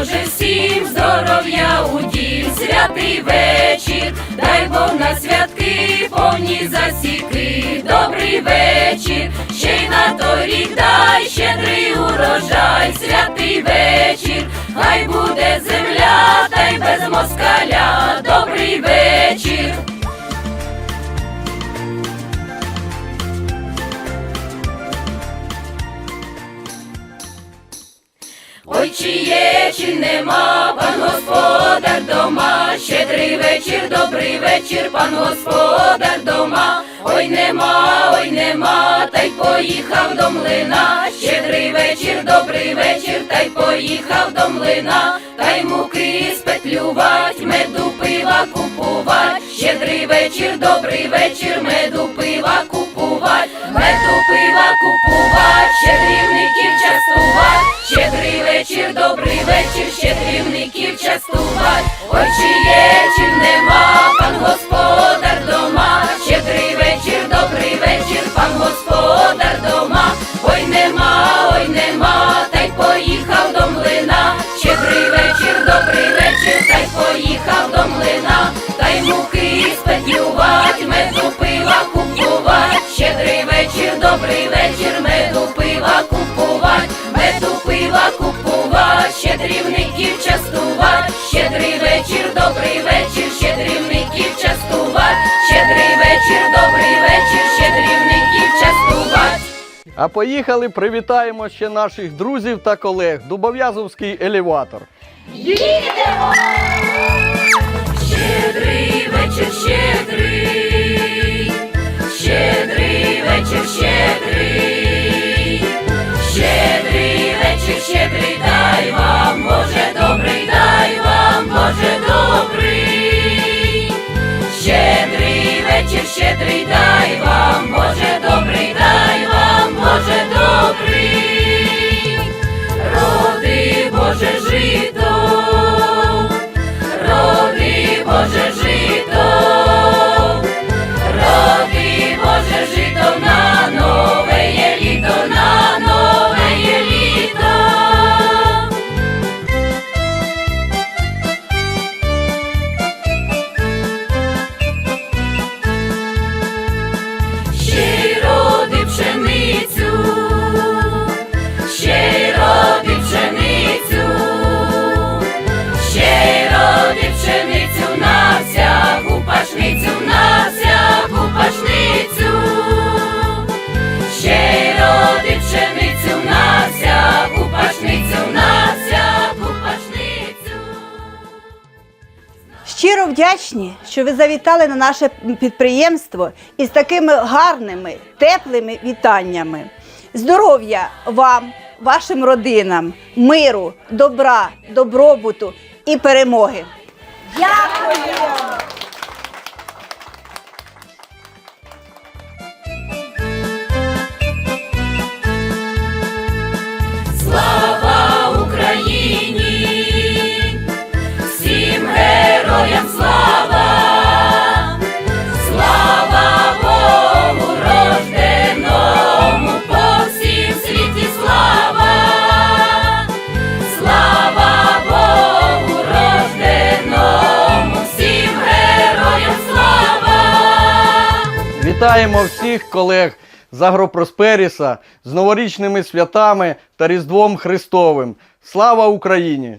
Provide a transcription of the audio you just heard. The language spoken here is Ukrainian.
Боже, всім здоров'я у дім, святий вечір, дай Бог на святки, повні засіки, добрий вечір, ще й на той рік дай щедрий урожай, святий вечір, хай буде земля, та й без москаля, добрий вечір. Ой, чи є, чи нема, пан господар дома, щедрий вечір, добрий вечір, пан господар дома, ой нема, ой нема, та й поїхав до млина, щедрий вечір, добрий вечір, та й поїхав до млина, та й муки спетлювать, меду пива купувать, щедрий вечір, добрий вечір, меду пива купувать, щедрий вечір, добрий вечір, щедрівників частувать, ой чи є, чи нема, пан господар дома, щедрий вечір, добрий вечір, пан господар дома, ой нема, ой нема, та й поїхав до млина, щедрий вечір, добрий вечір, та й поїхав до млина, та й муки А поїхали, привітаємо ще наших друзів та колег. Дубов'язовський елеватор. Щедрий вечір, щедрий, щедрий вечір, щедрий, щедрий вечір, щедрий, дай вам, Боже добрий, дай вам, Боже добрий, щедрий вечір, щедрий, дай вам, вдячні, що ви завітали на наше підприємство із такими гарними, теплими вітаннями. Здоров'я вам, вашим родинам, миру, добра, добробуту і перемоги. Слава Вітаємо всіх колег з Агропросперіса з новорічними святами та Різдвом Христовим. Слава Україні!